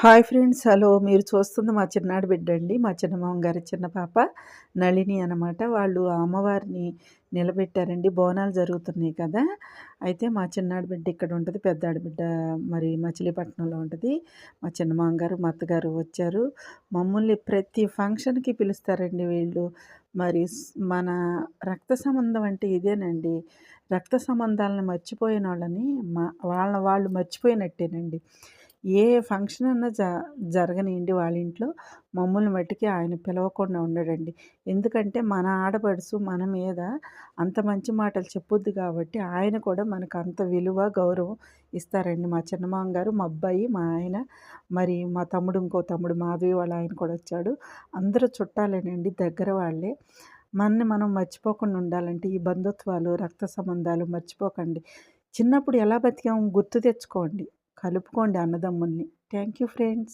Hi friends hello. మీరు చూస్తుంది మా చిన్నాడు బిడ్డ అండి మా చిన్నమ్మ గారి చిన్న పాప నళిని అనమాట వాళ్ళు అమ్మవారిని నిలబెట్టారండి. బోనాలు జరుగుతున్నాయి కదా. అయితే మా చిన్నాడు బిడ్డ ఇక్కడ ఉంటుంది పెద్దాడి బిడ్డ మరి మచిలీపట్నంలో ఉంటుంది. మా చిన్నమ్మ గారు మా అత్తగారు వచ్చారు. మమ్మల్ని ప్రతి ఫంక్షన్కి పిలుస్తారండి వీళ్ళు. మరి మన రక్త సంబంధం అంటే ఇదేనండి. రక్త సంబంధాలను మర్చిపోయిన వాళ్ళని మా వాళ్ళ వాళ్ళు మర్చిపోయినట్టేనండి. ఏ ఫంక్షన్ అన్నా జ జరగనియండి వాళ్ళ ఇంట్లో మమ్మల్ని మట్టికి ఆయన పిలవకుండా ఉండడండి. ఎందుకంటే మన ఆడపడుసు మన మీద అంత మంచి మాటలు చెప్పొద్దు కాబట్టి ఆయన కూడా మనకు అంత విలువ గౌరవం ఇస్తారండి. మా చిన్నమామ గారు మా అబ్బాయి మా ఆయన మరి మా తమ్ముడు ఇంకో తమ్ముడు మాధవి వాళ్ళ ఆయన కూడా వచ్చాడు. అందరూ చుట్టాలేనండి దగ్గర వాళ్ళే. మనని మనం మర్చిపోకుండా ఉండాలంటే ఈ బంధుత్వాలు రక్త సంబంధాలు మర్చిపోకండి. చిన్నప్పుడు ఎలా బతికాము గుర్తు తెచ్చుకోండి. కలుపుకోండి అన్నదమ్ముల్ని. Thank you friends